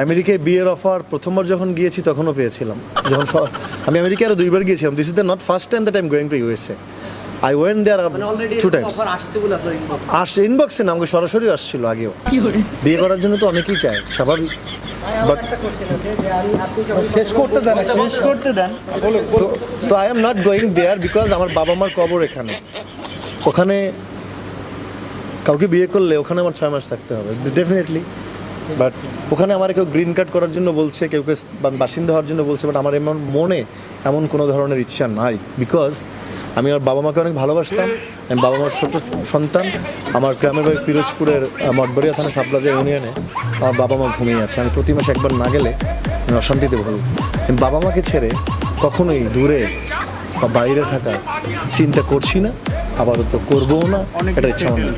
আমেরিকায় বিয়ের অফার প্রথমবার যখন গিয়েছি তখনও পেয়েছিলাম। যখন আমি আমেরিকায় আরও দুইবার গিয়েছিলাম। This is the not first time that I am going to USA I went there two times offer আসছে ইনবক্সে না আমাকে সরাসরি আসছিল আগেও। বিয়ে করার জন্য তো অনেকেই চায় স্বাভাবিক বাট শেষ করতে দেন শেষ করতে দেন। তো তো I am not going there because আমার বাবা মার কবর এখানে। ওখানে কাউকে বিয়ে করলে ওখানে আমার ছয় মাস থাকতে হবে ডেফিনেটলি বাট ওখানে আমার কেউ গ্রিন কার্ড করার জন্য বলছে কেউ কেউ বাসিন্দা হওয়ার জন্য বলছে বাট আমার এমন মনে এমন কোনো ধরনের ইচ্ছা নাই বিকজ আমি আমার বাবা মাকে অনেক ভালোবাসতাম আমি বাবা মার ছোট সন্তান আমার গ্রামের বাড়ি পিরোজপুরের আহ, মঠবাড়িয়া থানা সাপলাজা ইউনিয়নে আমার বাবা মা ঘুমিয়ে আছে। আমি প্রতি মাসে একবার না গেলে আমি অশান্তিতে ভুগি। আমি বাবা মাকে ছেড়ে কখনোই দূরে বা বাইরে থাকা চিন্তা করছি না আপাতত করবও না এটা ইচ্ছা নেই।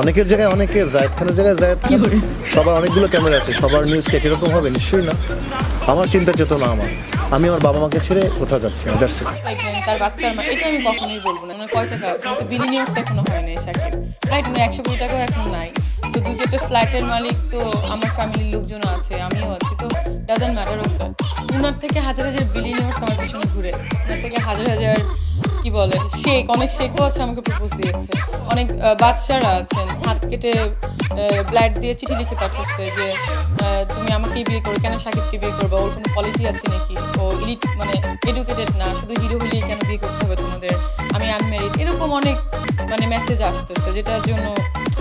অনেকের জায়গায় অনেকে জায়দ খানের জায়গায় জায়দ খান সবার অনেকগুলো ক্যামেরা আছে সবার নিউজ কে কীরকম হবে নিশ্চয়ই না। আমার চিন্তা চেতনা আমার। আমি আমার বাবা মাকে ছেড়ে কোথাও যাচ্ছি না দ্যাটস ইট তার বাচ্চার মা এটা আমি কখনোই বলব না। মানে কয় টাকা আছে? কিন্তু বিলিনিয়ার্স এখনও হয় নাই শাকিব রাইট মানে একশো কোটি টাকাও এখন নাই। তো দু চারটে ফ্ল্যাটের মালিক তো আমার ফ্যামিলির লোকজন আছে আমিও আছি তো ডাজেন্ট ম্যাটার অফ দ্যাট উনার থেকে হাজার হাজার বিলিনিয়ার্স আমার পিছনে ঘুরে। উনার থেকে হাজার হাজার কি বলে শেখ অনেক শেখও আছে আমাকে প্রপোজ দিয়েছে। অনেক বাচ্চারা আছেন, হাত কেটে ব্লাড দিয়ে চিঠি লিখে পাঠাচ্ছে যে তুমি আমাকে বিয়ে করো, কেন সাকিবকে বিয়ে করব? ওর কোনো কোয়ালিটি আছে নাকি? ও ইলিট মানে এডুকেটেড না, শুধু হিরো হলেই কেন বিয়ে করতে হবে তোমাদের? আমি আনম্যারিড এরকম অনেক মানে মেসেজ আসতেছে, যেটার জন্য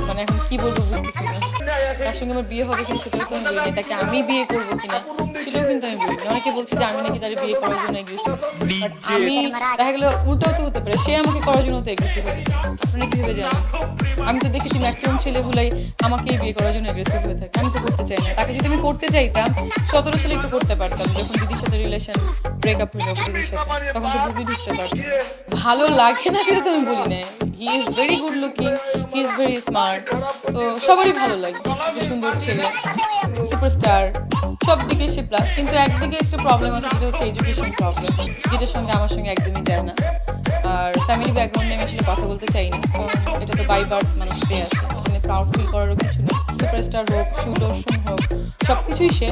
মানে এখন কি বলব বুঝতেছি না। তার সঙ্গে আমার বিয়ে হবে কিনা সেটাও তো আমি বলিনি তাকে আমি বিয়ে করব কিনা সেটাও কিন্তু আমি বলিনি। অনেকে বলছে যে আমি নাকি তার বিয়ে করার জন্য এগ্রেসিভ আমি দেখা গেলো উল্টাও তো হতে পারে সে আমাকে করার জন্য তো এগ্রেসিভ হবে আপনারা কীভাবে জানেন? আমি তো দেখেছি ম্যাক্সিমাম ছেলেগুলাই আমাকেই বিয়ে করার জন্য এগ্রেসিভ হয়ে থাকে। আমি তো করতে চাই না। তাকে যদি আমি করতে চাইতাম সতেরো সালে একটু করতে পারতাম। যখন দিদির সাথে রিলেশন ব্রেকআপ হইল দিদির সাথে তখন তো বুদ্ধি ঢুকতে পারতাম ভালো লাগে না সেটা তো আমি বলি না he is very good looking he is very smart তো সবারই ভালো লাগে। একটা সুন্দর ছেলে সুপারস্টার সব দিকে সে প্লাস কিন্তু একদিকে একটা প্রবলেম আছে, সেটা হচ্ছে এডুকেশন প্রবলেম যেটার সঙ্গে আমার সঙ্গে একদমই যায় না। আর ফ্যামিলি ব্যাকগ্রাউন্ড আমি আসলে কথা বলতে চাই না এটা তো বাই বার্থ মানুষ পেয়ে আছে এখানে প্রাউড ফিল করারও কিছু নেই। সুপারস্টার হোক সুদর্শন হোক সব কিছুই সে,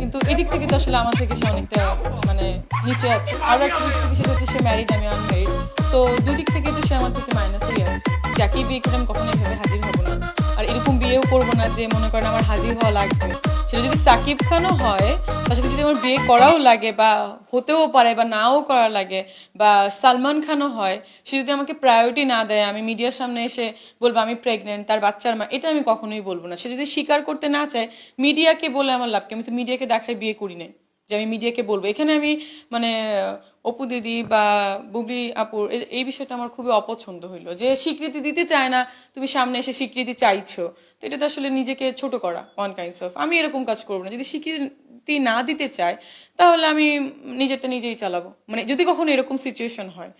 কিন্তু এদিক থেকে তো আসলে আমার থেকে সে অনেকটা মানে নিচে আছে। আরও একটা দিক থেকে সেটা হচ্ছে সে ম্যারিড আমি আনম্যারিড তো দুদিক থেকে তো সে আমার থেকে মাইনাসেই আছে। যাকেই বিয়ে করে কখনোই এভাবে হাজির হব না। আর এরকম বিয়েও করব না যে মনে করেন আমার হাজির হওয়া লাগবে। সেটা যদি সাকিব খানও হয়, তার সাথে যদি আমার বিয়ে করাও লাগে বা হতেও পারে বা নাও করা লাগে বা সালমান খানও হয়, সে যদি আমাকে প্রায়োরিটি না দেয়, আমি মিডিয়ার সামনে এসে বলব আমি প্রেগনেন্ট তার বাচ্চার মা, এটা আমি কখনোই বলব না। সে যদি স্বীকার করতে না চায়, মিডিয়াকে বলে আমার লাভকে, আমি তো মিডিয়াকে দেখাই বিয়ে করি নাই। যে আমি মিডিয়াকে বলব। এখানে আমি মানে অপু দিদি বা বুবলি আপুর এই বিষয়টা আমার খুবই অপছন্দ হইল। যে স্বীকৃতি দিতে চায় না, তুমি সামনে এসে স্বীকৃতি চাইছো। তো এটা তো আসলে নিজেকে ছোট করা ওয়ান কাইন্ডস অফ আমি এরকম কাজ করব না। যদি স্বীকৃতি না দিতে চায়, তাহলে আমি নিজেরটা নিজেই চালাবো। মানে যদি কখনো এরকম সিচুয়েশন হয়।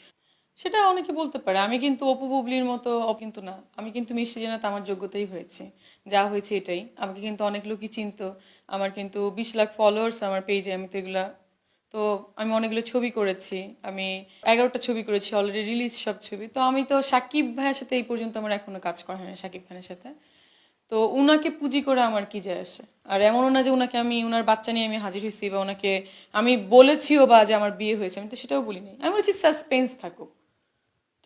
সেটা অনেকে বলতে পারে। আমি কিন্তু অপু বুবলির মতো কিন্তু না। আমি কিন্তু মিষ্টি জানাতে আমার যোগ্যতাই হয়েছে। যা হয়েছে এটাই। আমাকে কিন্তু অনেক লোকই চিনতো। আমার কিন্তু বিশ লাখ ফলোয়ার্স আমার পেজে আমি তো এগুলা, তো আমি অনেকগুলো ছবি করেছি। আমি এগারোটা ছবি করেছি অলরেডি রিলিজ সব ছবি। তো আমি তো সাকিব ভাইয়ের সাথে এই পর্যন্ত আমার এখনও কাজ করা হয়নি, সাকিব খানের সাথে। তো উনাকে পুঁজি করে আমার কি যায় আসে? আর এমনও না যে উনাকে আমি, উনার বাচ্চা নিয়ে আমি হাজির হয়েছি বা ওনাকে আমি বলেছিও বা যে আমার বিয়ে হয়েছে, আমি তো সেটাও বলিনি। আমি বলছি সাসপেন্স থাকুক।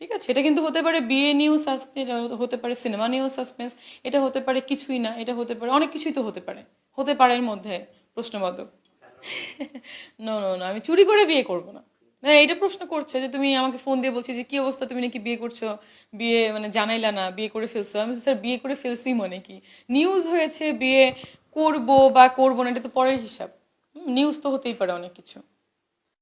ঠিক আছে? এটা কিন্তু হতে পারে বিয়ে নিয়েও সাসপেন্স হতে পারে সিনেমা নিয়েও সাসপেন্স এটা হতে পারে কিছুই না, এটা হতে পারে, অনেক কিছুই তো হতে পারে। হতে পারে এর মধ্যে, প্রশ্নবোধক। নো নো না আমি চুরি করে বিয়ে করব না। হ্যাঁ এইটা প্রশ্ন করছে যে তুমি আমাকে ফোন দিয়ে বলছি যে, কি অবস্থা? তুমি নাকি বিয়ে করছ? বিয়ে মানে জানাইলা না, বিয়ে করে ফেলছো? আমি স্যার, বিয়ে করে ফেলছি মানে কি? নিউজ হয়েছে, বিয়ে করব বা করব না, এটা তো পরের হিসাব। নিউজ তো হতেই পারে অনেক কিছু।